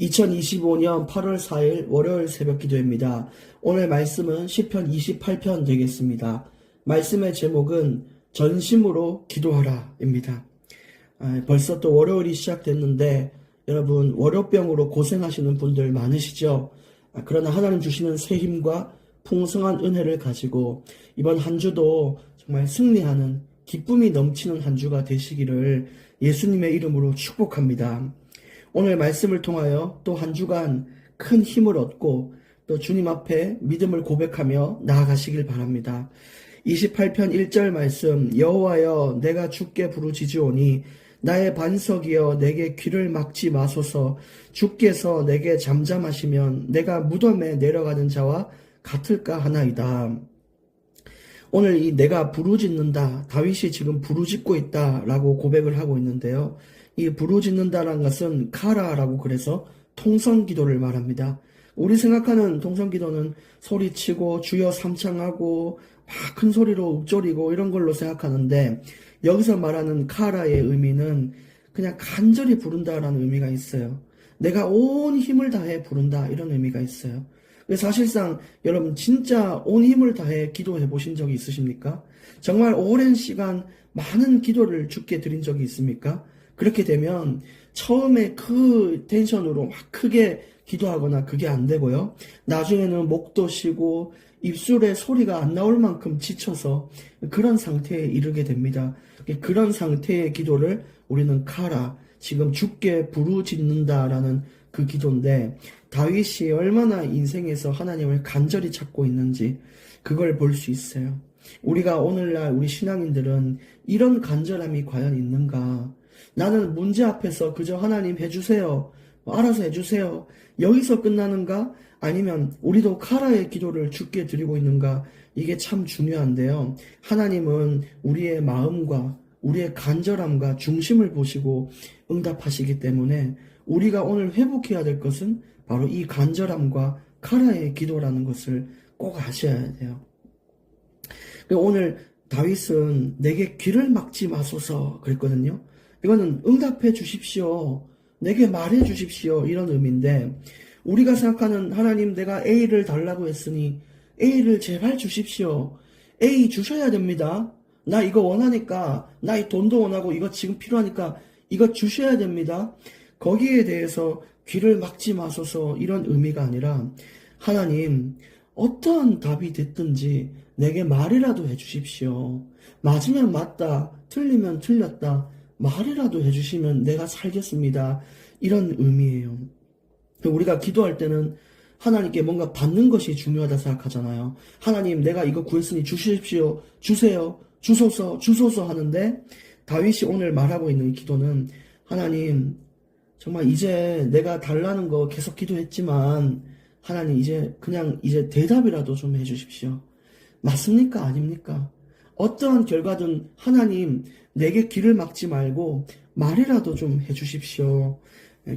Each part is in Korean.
2025년 8월 4일 월요일 새벽 기도입니다. 오늘 말씀은 시편 28편 되겠습니다. 말씀의 제목은 전심으로 기도하라 입니다. 아, 벌써 또 월요일이 시작됐는데 여러분 월요병으로 고생하시는 분들 많으시죠? 아, 그러나 하나님 주시는 새 힘과 풍성한 은혜를 가지고 이번 한 주도 정말 승리하는 기쁨이 넘치는 한 주가 되시기를 예수님의 이름으로 축복합니다. 오늘 말씀을 통하여 또 한 주간 큰 힘을 얻고 또 주님 앞에 믿음을 고백하며 나아가시길 바랍니다. 28편 1절 말씀 여호와여 내가 주께 부르짖으오니 나의 반석이여 내게 귀를 막지 마소서 주께서 내게 잠잠하시면 내가 무덤에 내려가는 자와 같을까 하나이다. 오늘 이 내가 부르짖는다 다윗이 지금 부르짖고 있다라고 고백을 하고 있는데요. 이 부르짖는다라는 것은 카라라고 그래서 통성 기도를 말합니다. 우리 생각하는 통성 기도는 소리치고 주여 삼창하고 막 큰 소리로 읊조리고 이런 걸로 생각하는데 여기서 말하는 카라의 의미는 그냥 간절히 부른다라는 의미가 있어요. 내가 온 힘을 다해 부른다 이런 의미가 있어요. 사실상 여러분 진짜 온 힘을 다해 기도해 보신 적이 있으십니까? 정말 오랜 시간 많은 기도를 주께 드린 적이 있습니까? 그렇게 되면 처음에 그 텐션으로 막 크게 기도하거나 그게 안 되고요. 나중에는 목도 쉬고 입술에 소리가 안 나올 만큼 지쳐서 그런 상태에 이르게 됩니다. 그런 상태의 기도를 우리는 카라, 지금 죽게 부르짖는다라는 그 기도인데 다윗이 얼마나 인생에서 하나님을 간절히 찾고 있는지 그걸 볼 수 있어요. 우리가 오늘날 우리 신앙인들은 이런 간절함이 과연 있는가? 나는 문제 앞에서 그저 하나님 해주세요. 알아서 해주세요. 여기서 끝나는가? 아니면 우리도 카라의 기도를 죽게 드리고 있는가? 이게 참 중요한데요. 하나님은 우리의 마음과 우리의 간절함과 중심을 보시고 응답하시기 때문에 우리가 오늘 회복해야 될 것은 바로 이 간절함과 카라의 기도라는 것을 꼭 아셔야 돼요. 오늘 다윗은 내게 귀를 막지 마소서 그랬거든요. 이거는 응답해 주십시오. 내게 말해 주십시오. 이런 의미인데 우리가 생각하는 하나님 내가 A를 달라고 했으니 A를 제발 주십시오. A 주셔야 됩니다. 나 이거 원하니까 나 이 돈도 원하고 이거 지금 필요하니까 이거 주셔야 됩니다. 거기에 대해서 귀를 막지 마소서 이런 의미가 아니라 하나님 어떠한 답이 됐든지 내게 말이라도 해주십시오. 맞으면 맞다, 틀리면 틀렸다, 말이라도 해주시면 내가 살겠습니다. 이런 의미예요. 우리가 기도할 때는 하나님께 뭔가 받는 것이 중요하다 생각하잖아요. 하나님, 내가 이거 구했으니 주십시오, 주세요, 주소서, 주소서 하는데 다윗이 오늘 말하고 있는 기도는 하나님, 정말 이제 내가 달라는 거 계속 기도했지만 하나님 이제 그냥 이제 대답이라도 좀 해주십시오. 맞습니까? 아닙니까? 어떠한 결과든 하나님 내게 길을 막지 말고 말이라도 좀 해주십시오.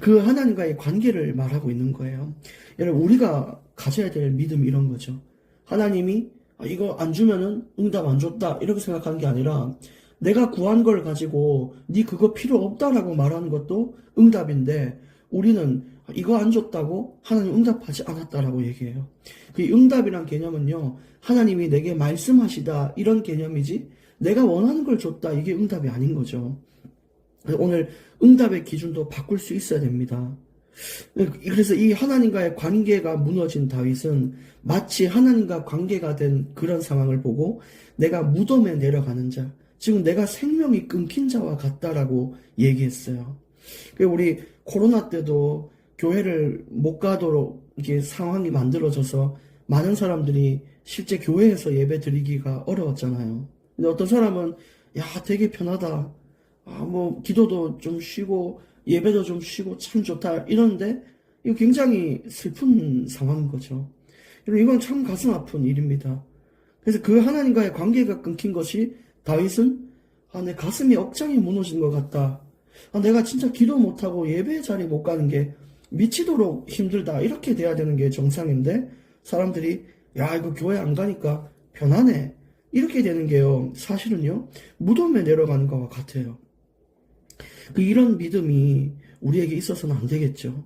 그 하나님과의 관계를 말하고 있는 거예요. 여러분 우리가 가져야 될 믿음 이런 거죠. 하나님이 아, 이거 안 주면은 응답 안 줬다 이렇게 생각하는 게 아니라 내가 구한 걸 가지고 네 그거 필요 없다라고 말하는 것도 응답인데 우리는 이거 안 줬다고 하나님 응답하지 않았다라고 얘기해요. 그 응답이란 개념은요. 하나님이 내게 말씀하시다 이런 개념이지 내가 원하는 걸 줬다 이게 응답이 아닌 거죠. 오늘 응답의 기준도 바꿀 수 있어야 됩니다. 그래서 이 하나님과의 관계가 무너진 다윗은 마치 하나님과 관계가 된 그런 상황을 보고 내가 무덤에 내려가는 자, 지금 내가 생명이 끊긴 자와 같다라고 얘기했어요. 우리 코로나 때도 교회를 못 가도록 이게 상황이 만들어져서 많은 사람들이 실제 교회에서 예배 드리기가 어려웠잖아요. 근데 어떤 사람은 야 되게 편하다. 아, 뭐 기도도 좀 쉬고 예배도 좀 쉬고 참 좋다 이러는데 이거 굉장히 슬픈 상황인 거죠. 이건 참 가슴 아픈 일입니다. 그래서 그 하나님과의 관계가 끊긴 것이 다윗은 아, 내 가슴이 억장이 무너진 것 같다. 아, 내가 진짜 기도 못하고 예배 자리 못 가는 게 미치도록 힘들다. 이렇게 돼야 되는 게 정상인데 사람들이 야 이거 교회 안 가니까 편하네. 이렇게 되는 게요. 사실은요. 무덤에 내려가는 것과 같아요. 그 이런 믿음이 우리에게 있어서는 안 되겠죠.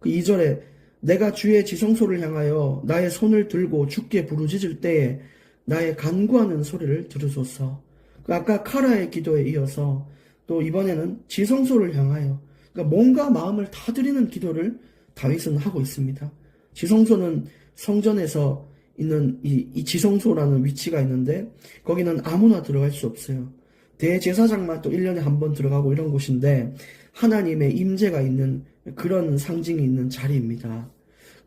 그 2절에 내가 주의 지성소를 향하여 나의 손을 들고 주께 부르짖을 때에 나의 간구하는 소리를 들으소서. 그 아까 카라의 기도에 이어서 또 이번에는 지성소를 향하여 그러니까 몸과 마음을 다 드리는 기도를 다윗은 하고 있습니다. 지성소는 성전에서 있는 이, 이 지성소라는 위치가 있는데 거기는 아무나 들어갈 수 없어요. 대제사장만 또 1년에 한 번 들어가고 이런 곳인데 하나님의 임재가 있는 그런 상징이 있는 자리입니다.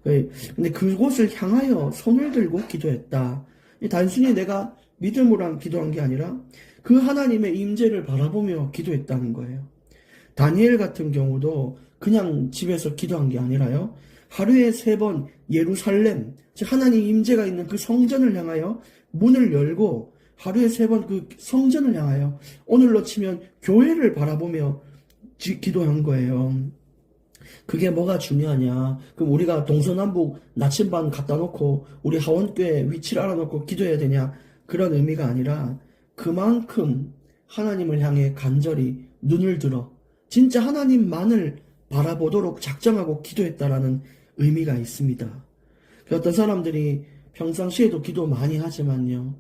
근데 그곳을 향하여 손을 들고 기도했다. 단순히 내가 믿음으로 한 기도한 게 아니라 그 하나님의 임재를 바라보며 기도했다는 거예요. 다니엘 같은 경우도 그냥 집에서 기도한 게 아니라요. 하루에 세 번 예루살렘, 즉 하나님 임재가 있는 그 성전을 향하여 문을 열고 하루에 세 번 그 성전을 향하여 오늘로 치면 교회를 바라보며 지- 기도한 거예요. 그게 뭐가 중요하냐? 그럼 우리가 동서남북 나침반 갖다 놓고 우리 하원교회 위치를 알아놓고 기도해야 되냐? 그런 의미가 아니라 그만큼 하나님을 향해 간절히 눈을 들어 진짜 하나님만을 바라보도록 작정하고 기도했다라는 의미가 있습니다. 그 어떤 사람들이 평상시에도 기도 많이 하지만요.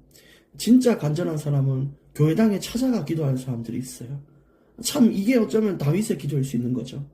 진짜 간절한 사람은 교회당에 찾아가 기도하는 사람들이 있어요. 참 이게 어쩌면 다윗의 기도일 수 있는 거죠.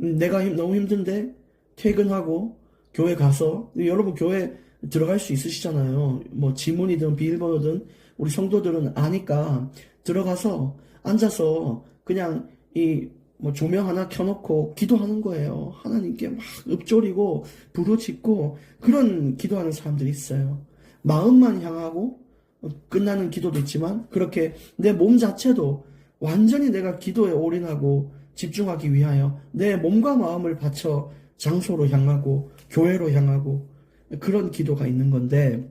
음, 내가 힘- 너무 힘든데 퇴근하고 교회 가서 여러분 교회 들어갈 수 있으시잖아요. 뭐 지문이든 비밀번호든 우리 성도들은 아니까 들어가서 앉아서 그냥 이 뭐 조명 하나 켜놓고 기도하는 거예요. 하나님께 막 읊조리고 부르짖고 그런 기도하는 사람들이 있어요. 마음만 향하고 어, 끝나는 기도도 있지만 그렇게 내 몸 자체도 완전히 내가 기도에 올인하고 집중하기 위하여 내 몸과 마음을 바쳐 장소로 향하고 교회로 향하고 그런 기도가 있는 건데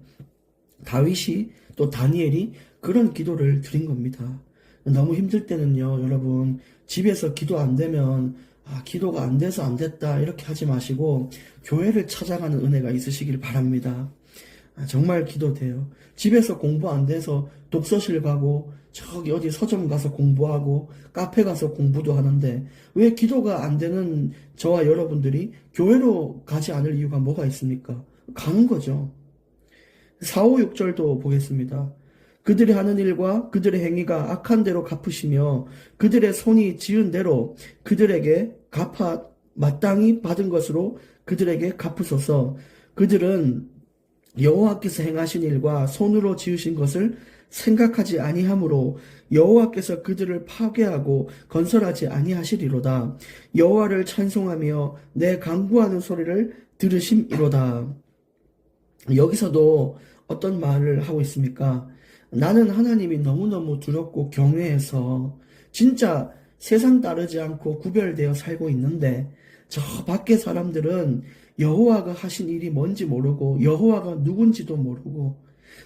다윗이 또 다니엘이 그런 기도를 드린 겁니다. 너무 힘들 때는요, 여러분 집에서 기도 안 되면 아, 기도가 안 돼서 안 됐다 이렇게 하지 마시고 교회를 찾아가는 은혜가 있으시길 바랍니다. 아, 정말 기도돼요. 집에서 공부 안 돼서 독서실 가고 저기 어디 서점 가서 공부하고 카페 가서 공부도 하는데 왜 기도가 안 되는 저와 여러분들이 교회로 가지 않을 이유가 뭐가 있습니까? 가는 거죠. 4, 5, 6절도 보겠습니다. 그들이 하는 일과 그들의 행위가 악한 대로 갚으시며 그들의 손이 지은 대로 그들에게 갚아 마땅히 받은 것으로 그들에게 갚으소서. 그들은 여호와께서 행하신 일과 손으로 지으신 것을 생각하지 아니하므로 여호와께서 그들을 파괴하고 건설하지 아니하시리로다. 여호와를 찬송하며 내 강구하는 소리를 들으심이로다. 여기서도 어떤 말을 하고 있습니까? 나는 하나님이 너무너무 두렵고 경외해서 진짜 세상 따르지 않고 구별되어 살고 있는데 저 밖에 사람들은 여호와가 하신 일이 뭔지 모르고 여호와가 누군지도 모르고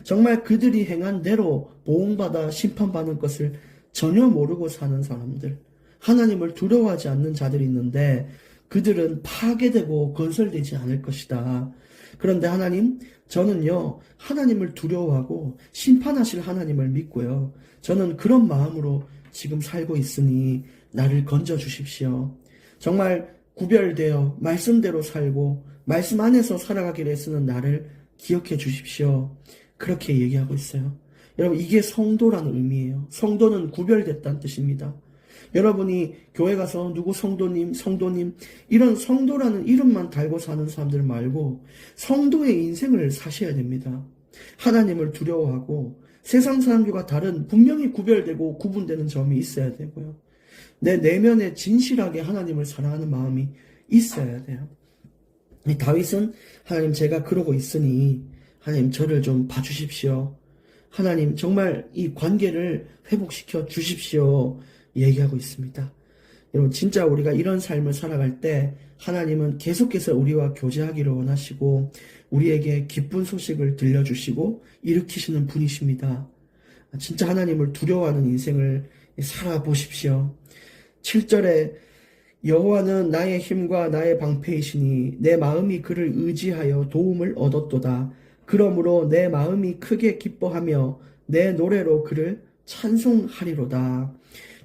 정말 그들이 행한 대로 보응받아 심판받는 것을 전혀 모르고 사는 사람들 하나님을 두려워하지 않는 자들이 있는데 그들은 파괴되고 건설되지 않을 것이다. 그런데 하나님, 저는요, 하나님을 두려워하고 심판하실 하나님을 믿고요. 저는 그런 마음으로 지금 살고 있으니 나를 건져 주십시오. 정말 구별되어 말씀대로 살고 말씀 안에서 살아가기를 애쓰는 나를 기억해 주십시오. 그렇게 얘기하고 있어요. 여러분, 이게 성도라는 의미예요. 성도는 구별됐다는 뜻입니다. 여러분이 교회 가서 누구 성도님, 성도님, 이런 성도라는 이름만 달고 사는 사람들 말고 성도의 인생을 사셔야 됩니다. 하나님을 두려워하고 세상 사람들과 다른 분명히 구별되고 구분되는 점이 있어야 되고요. 내 내면에 진실하게 하나님을 사랑하는 마음이 있어야 돼요. 이 다윗은 하나님 제가 그러고 있으니 하나님 저를 좀 봐주십시오. 하나님 정말 이 관계를 회복시켜 주십시오. 얘기하고 있습니다. 여러분 진짜 우리가 이런 삶을 살아갈 때 하나님은 계속해서 우리와 교제하기를 원하시고 우리에게 기쁜 소식을 들려주시고 일으키시는 분이십니다. 진짜 하나님을 두려워하는 인생을 살아보십시오. 7절에 여호와는 나의 힘과 나의 방패이시니 내 마음이 그를 의지하여 도움을 얻었도다. 그러므로 내 마음이 크게 기뻐하며 내 노래로 그를 찬송하리로다.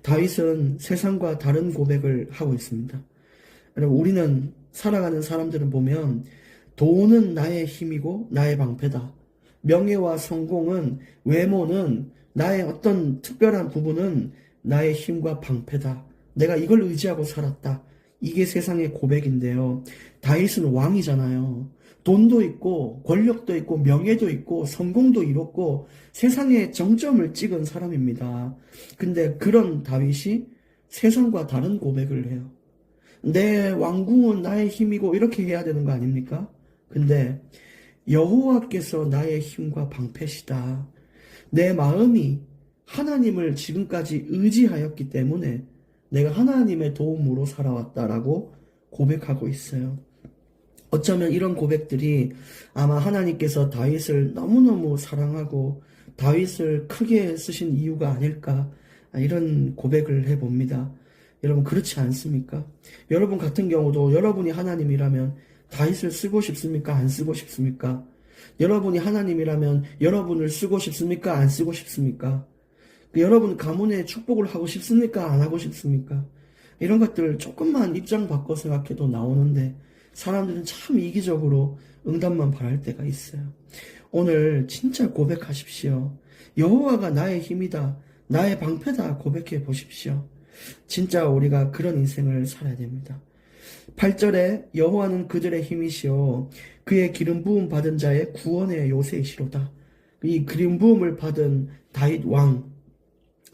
다윗은 세상과 다른 고백을 하고 있습니다. 우리는 살아가는 사람들은 보면 돈은 나의 힘이고 나의 방패다. 명예와 성공은 외모는 나의 어떤 특별한 부분은 나의 힘과 방패다. 내가 이걸 의지하고 살았다. 이게 세상의 고백인데요. 다윗은 왕이잖아요. 돈도 있고 권력도 있고 명예도 있고 성공도 이뤘고 세상의 정점을 찍은 사람입니다. 근데 그런 다윗이 세상과 다른 고백을 해요. 내 왕궁은 나의 힘이고 이렇게 해야 되는 거 아닙니까? 근데 여호와께서 나의 힘과 방패시다. 내 마음이 하나님을 지금까지 의지하였기 때문에 내가 하나님의 도움으로 살아왔다라고 고백하고 있어요. 어쩌면 이런 고백들이 아마 하나님께서 다윗을 너무너무 사랑하고 다윗을 크게 쓰신 이유가 아닐까 이런 고백을 해봅니다. 여러분 그렇지 않습니까? 여러분 같은 경우도 여러분이 하나님이라면 다윗을 쓰고 싶습니까? 안 쓰고 싶습니까? 여러분이 하나님이라면 여러분을 쓰고 싶습니까? 안 쓰고 싶습니까? 그 여러분 가문의 축복을 하고 싶습니까? 안 하고 싶습니까? 이런 것들 조금만 입장 바꿔 생각해도 나오는데 사람들은 참 이기적으로 응답만 바랄 때가 있어요. 오늘 진짜 고백하십시오. 여호와가 나의 힘이다. 나의 방패다. 고백해 보십시오. 진짜 우리가 그런 인생을 살아야 됩니다. 8절에 여호와는 그들의 힘이시오. 그의 기름 부음 받은 자의 구원의 요새이시로다. 이 기름 부음을 받은 다윗 왕,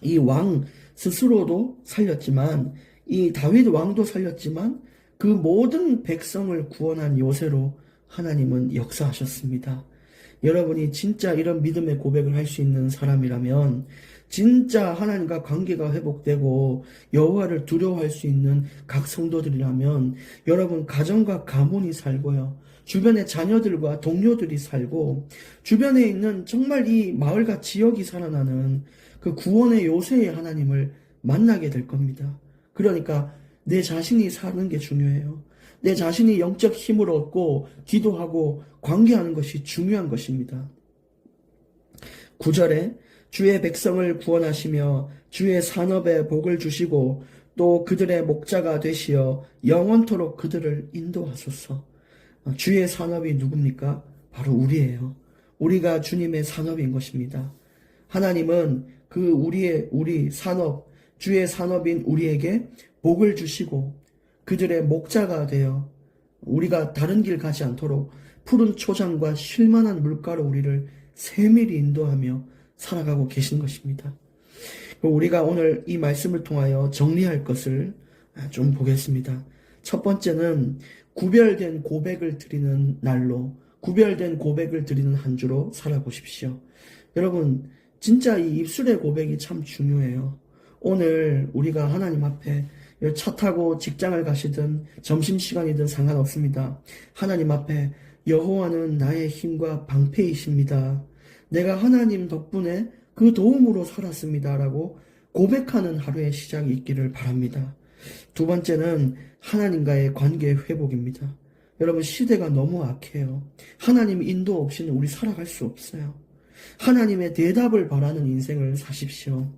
이 왕 스스로도 살렸지만 이 다윗 왕도 살렸지만 그 모든 백성을 구원한 요새로 하나님은 역사하셨습니다. 여러분이 진짜 이런 믿음의 고백을 할 수 있는 사람이라면 진짜 하나님과 관계가 회복되고 여호와를 두려워할 수 있는 각 성도들이라면 여러분 가정과 가문이 살고요. 주변의 자녀들과 동료들이 살고 주변에 있는 정말 이 마을과 지역이 살아나는 그 구원의 요새의 하나님을 만나게 될 겁니다. 그러니까 내 자신이 사는 게 중요해요. 내 자신이 영적 힘을 얻고 기도하고 관계하는 것이 중요한 것입니다. 9절에 주의 백성을 구원하시며 주의 산업에 복을 주시고 또 그들의 목자가 되시어 영원토록 그들을 인도하소서. 주의 산업이 누굽니까? 바로 우리예요. 우리가 주님의 산업인 것입니다. 하나님은 그 우리의 우리 산업, 주의 산업인 우리에게 복을 주시고 그들의 목자가 되어 우리가 다른 길 가지 않도록 푸른 초장과 쉴만한 물가로 우리를 세밀히 인도하며 살아가고 계신 것입니다. 우리가 오늘 이 말씀을 통하여 정리할 것을 좀 보겠습니다. 첫 번째는 구별된 고백을 드리는 날로, 구별된 고백을 드리는 한 주로 살아보십시오. 여러분, 진짜 이 입술의 고백이 참 중요해요. 오늘 우리가 하나님 앞에 차 타고 직장을 가시든 점심시간이든 상관없습니다. 하나님 앞에 여호와는 나의 힘과 방패이십니다. 내가 하나님 덕분에 그 도움으로 살았습니다 라고 고백하는 하루의 시작이 있기를 바랍니다. 두 번째는 하나님과의 관계 회복입니다. 여러분 시대가 너무 악해요. 하나님 인도 없이는 우리 살아갈 수 없어요. 하나님의 대답을 바라는 인생을 사십시오.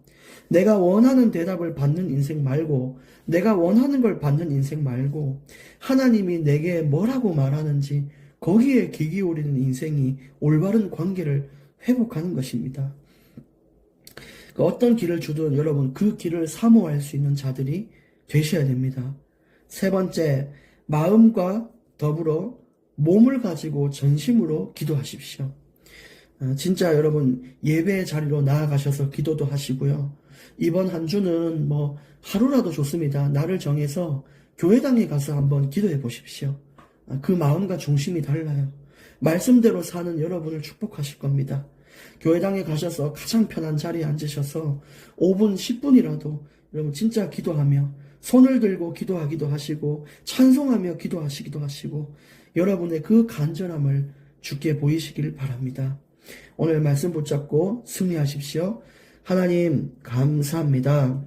내가 원하는 대답을 받는 인생 말고, 내가 원하는 걸 받는 인생 말고, 하나님이 내게 뭐라고 말하는지 거기에 귀 기울이는 인생이 올바른 관계를 회복하는 것입니다. 그 어떤 길을 주든 여러분 그 길을 사모할 수 있는 자들이 되셔야 됩니다. 세 번째, 마음과 더불어 몸을 가지고 전심으로 기도하십시오. 어, 진짜 여러분 예배의 자리로 나아가셔서 기도도 하시고요. 이번 한 주는 뭐 하루라도 좋습니다. 나를 정해서 교회당에 가서 한번 기도해 보십시오. 아, 그 마음과 중심이 달라요. 말씀대로 사는 여러분을 축복하실 겁니다. 교회당에 가셔서 가장 편한 자리에 앉으셔서 5분, 10분이라도 여러분 진짜 기도하며 손을 들고 기도하기도 하시고 찬송하며 기도하시기도 하시고 여러분의 그 간절함을 주께 보이시길 바랍니다. 오늘 말씀 붙잡고 승리하십시오. 하나님 감사합니다.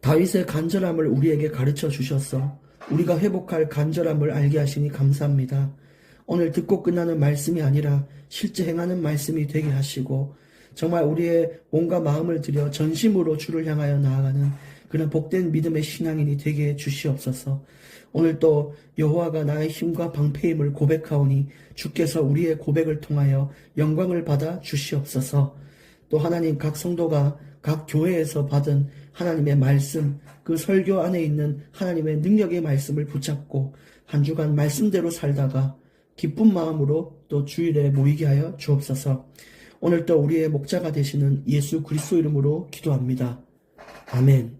다윗의 간절함을 우리에게 가르쳐 주셨어. 우리가 회복할 간절함을 알게 하시니 감사합니다. 오늘 듣고 끝나는 말씀이 아니라 실제 행하는 말씀이 되게 하시고 정말 우리의 몸과 마음을 들여 전심으로 주를 향하여 나아가는 그런 복된 믿음의 신앙인이 되게 해 주시옵소서. 오늘 또 여호와가 나의 힘과 방패임을 고백하오니 주께서 우리의 고백을 통하여 영광을 받아 주시옵소서. 또 하나님 각 성도가 각 교회에서 받은 하나님의 말씀, 그 설교 안에 있는 하나님의 능력의 말씀을 붙잡고 한 주간 말씀대로 살다가 기쁜 마음으로 또 주일에 모이게 하여 주옵소서. 오늘 또 우리의 목자가 되시는 예수 그리스도 이름으로 기도합니다. 아멘.